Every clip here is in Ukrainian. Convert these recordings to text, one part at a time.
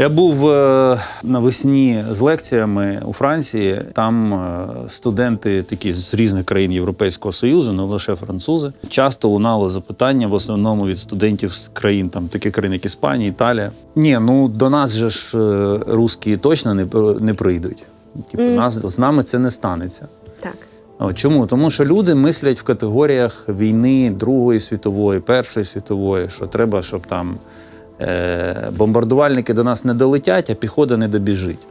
Я був е, навесні з лекціями у Франції. Там е, студенти такі з різних країн Європейського Союзу, не лише французи. Часто лунало запитання в основному від студентів з країн, там таких країн, як Іспанія, Італія. Ні, ну до нас же ж е, русські точно не, не прийдуть. Типу, нас з нами це не станеться. Так. Чому? Тому що люди мислять в категоріях війни Другої світової, Першої світової, що треба, щоб там бомбардувальники до нас не долетять, а піхота не добіжить.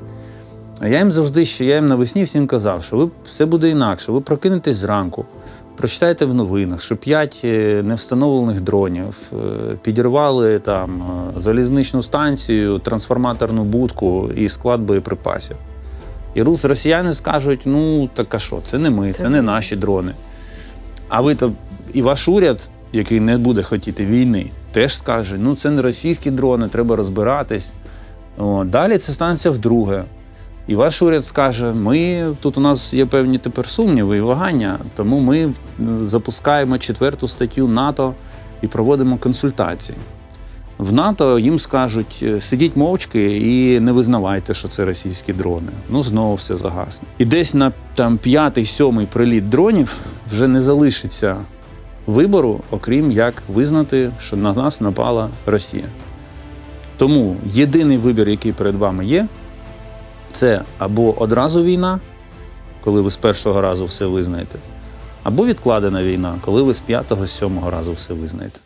А я їм завжди ще, я їм навесні всім казав, що ви все буде інакше. Ви прокинетесь зранку, прочитайте в новинах, що п'ять е, невстановлених дронів е, підірвали там е, залізничну станцію, трансформаторну будку і склад боєприпасів. І рус росіяни скажуть: ну так а що, це не ми, це, Це не наші дрони. А ви то і ваш уряд, який не буде хотіти війни, теж скаже: ну це не російські дрони, треба розбиратись. О, далі це станеться вдруге. І ваш уряд скаже: ми тут у нас є певні тепер сумніви і вагання, тому ми запускаємо четверту статтю НАТО і проводимо консультації. В НАТО їм скажуть: е, сидіть мовчки і не визнавайте, що це російські дрони. Ну знову все загасне. І десь на там п'ятий, сьомий приліт дронів вже не залишиться вибору, окрім як визнати, що на нас напала Росія. Тому єдиний вибір, який перед вами є, це або одразу війна, коли ви з першого разу все визнаєте, або відкладена війна, коли ви з п'ятого, з сьомого разу все визнаєте.